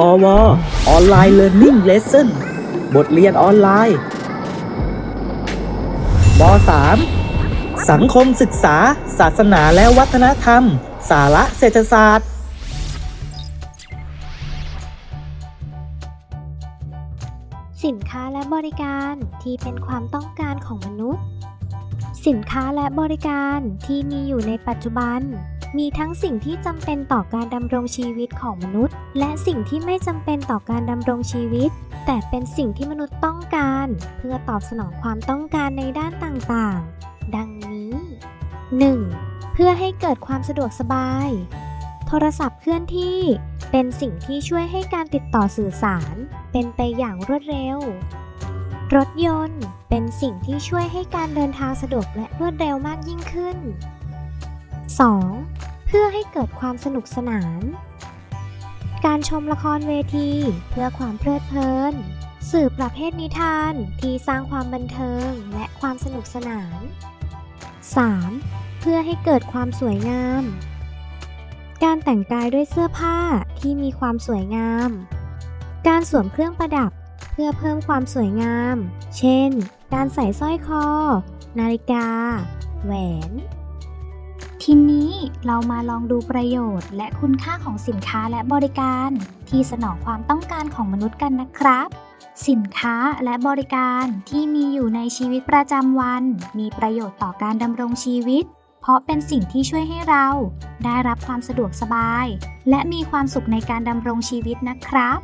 พอวออนไลน์เรียนรู้เลสเซ่นบทเรียนออนไลน์ม3สังคมศึกษา ศาสนาและวัฒนธรรม สาระเศรษฐศาสตร์สินค้าและบริการที่เป็นความต้องการของมนุษย์ สินค้าและบริการที่มีอยู่ในปัจจุบัน มีทั้งสิ่งที่จำเป็นต่อการดำรงชีวิตของมนุษย์ และสิ่งที่ไม่จำเป็นต่อการดำรงชีวิต แต่เป็นสิ่งที่มนุษย์ต้องการ เพื่อตอบสนองความต้องการในด้านต่างๆ ดังนี้ 1. เพื่อให้เกิดความสะดวกสบาย โทรศัพท์เคลื่อนที่ เป็นสิ่งที่ช่วยให้การติดต่อสื่อสาร เป็นไปอย่างรวดเร็ว รถยนต์ เป็นสิ่งที่ช่วยให้การเดินทางสะดวกและรวดเร็วมากยิ่งขึ้น 2. เพื่อให้เกิดความสนุกสนาน การชมละครเวทีเพื่อความเพลิดเพลิน สื่อประเภทนิทานที่สร้างความบันเทิงและความสนุกสนาน 3. เพื่อให้เกิดความสวยงาม การแต่งกายด้วยเสื้อผ้าที่มีความสวยงาม การสวมเครื่องประดับเพื่อเพิ่มความสวยงาม เช่น การใส่สร้อยคอ นาฬิกา แหวน ทีนี้เรามาลองดูประโยชน์ และคุณค่าของสินค้าและบริการ ที่สนองความต้องการของมนุษย์กันนะครับ สินค้าและบริการที่มีอยู่ในชีวิตประจำวัน มีประโยชน์ต่อการดำรงชีวิต เพราะเป็นสิ่งที่ช่วยให้เรา ได้รับความสะดวกสบาย และมีความสุขในการดำรงชีวิตนะครับ